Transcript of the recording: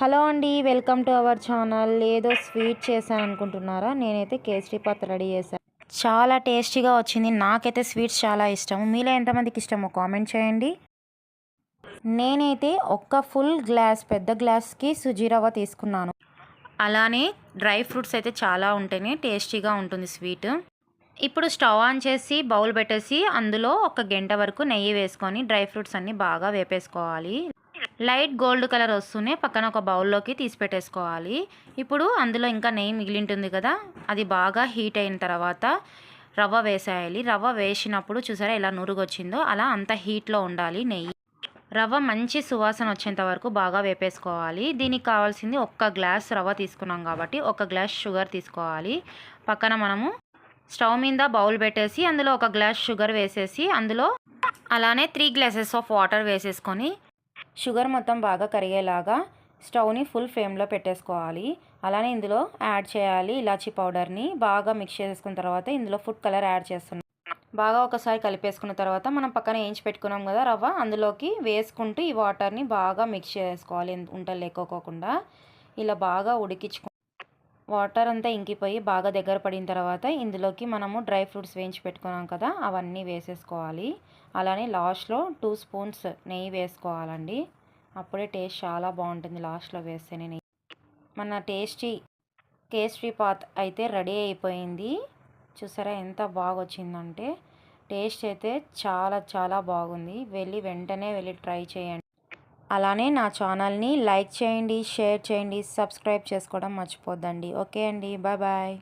Hello అండి welcome to our channel. ఏదో sweet చేశాను అనుకుంటున్నారా? నేనైతే కేసరి పాత్ రెడీ చేశాను. చాలా టేస్టీగా వచ్చింది. నాకైతే స్వీట్స్ చాలా ఇష్టం మీలో ఎంతమందికి ఇష్టమో కామెంట్ చేయండి. నేనైతే ఒక్క ఫుల్ గ్లాస్ పెద్ద గ్లాస్కి సుజీరవ తీసుకున్నాను. అలానే డ్రై ఫ్రూట్స్ అయితే చాలా ఉంటేనే టేస్టీగా ఉంటుంది స్వీట్. ఇప్పుడు స్టవ్ ఆన్ చేసి బౌల్ పెట్టేసి అందులో ఒక గంట వరకు నెయ్యి వేసుకొని డ్రై ఫ్రూట్స్ అన్నీ బాగా వేపేసుకోవాలి. లైట్ గోల్డ్ కలర్ వస్తూనే పక్కన ఒక బౌల్లోకి తీసి పెట్టేసుకోవాలి. ఇప్పుడు అందులో ఇంకా నెయ్యి మిగిలింటుంది కదా అది బాగా హీట్ అయిన తర్వాత రవ్వ వేసేయాలి. రవ్వ వేసినప్పుడు చూసారా ఎలా నురుగొచ్చిందో? అలా అంత హీట్లో ఉండాలి నెయ్యి. రవ్వ మంచి సువాసన వచ్చేంత వరకు బాగా వేపేసుకోవాలి. దీనికి కావాల్సింది ఒక్క గ్లాస్ రవ్వ తీసుకున్నాం కాబట్టి ఒక గ్లాస్ షుగర్ తీసుకోవాలి. పక్కన మనము స్టవ్ మీద బౌల్ పెట్టేసి అందులో ఒక గ్లాస్ షుగర్ వేసేసి అందులో అలానే త్రీ గ్లాసెస్ ఆఫ్ వాటర్ వేసేసుకొని షుగర్ మొత్తం బాగా కరిగేలాగా స్టవ్ని ఫుల్ ఫ్లేమ్లో పెట్టేసుకోవాలి. అలానే ఇందులో యాడ్ చేయాలి ఇలాచీ పౌడర్ని. బాగా మిక్స్ చేసుకున్న తర్వాత ఇందులో ఫుడ్ కలర్ యాడ్ చేస్తున్నాం. బాగా ఒకసారి కలిపేసుకున్న తర్వాత మనం పక్కన వేయించి పెట్టుకున్నాం కదా రవ్వ అందులోకి వేసుకుంటూ ఈ వాటర్ని బాగా మిక్స్ చేసుకోవాలి ఉంటలు లేకోకుండా ఇలా బాగా ఉడికించుకు వాటర్ అంతా ఇంకిపోయి బాగా దగ్గర పడిన తర్వాత ఇందులోకి మనము డ్రై ఫ్రూట్స్ వేయించి పెట్టుకున్నాం కదా అవన్నీ వేసేసుకోవాలి. అలానే లాస్ట్లో టూ స్పూన్స్ నెయ్యి వేసుకోవాలండి. అప్పుడే టేస్ట్ చాలా బాగుంటుంది లాస్ట్లో వేస్తేనే నెయ్యి. మన టేస్టీ కేసరీ పాత్ అయితే రెడీ అయిపోయింది. చూసారా ఎంత బాగా వచ్చిందంటే టేస్ట్ అయితే చాలా చాలా బాగుంది. వెళ్ళి వెంటనే వెళ్ళి ట్రై చేయండి. అలానే నా ఛానల్ని లైక్ చేయండి షేర్ చేయండి సబ్స్క్రైబ్ చేసుకోవడం మర్చిపోద్దండి. ఓకే అండి బాయ్ బాయ్.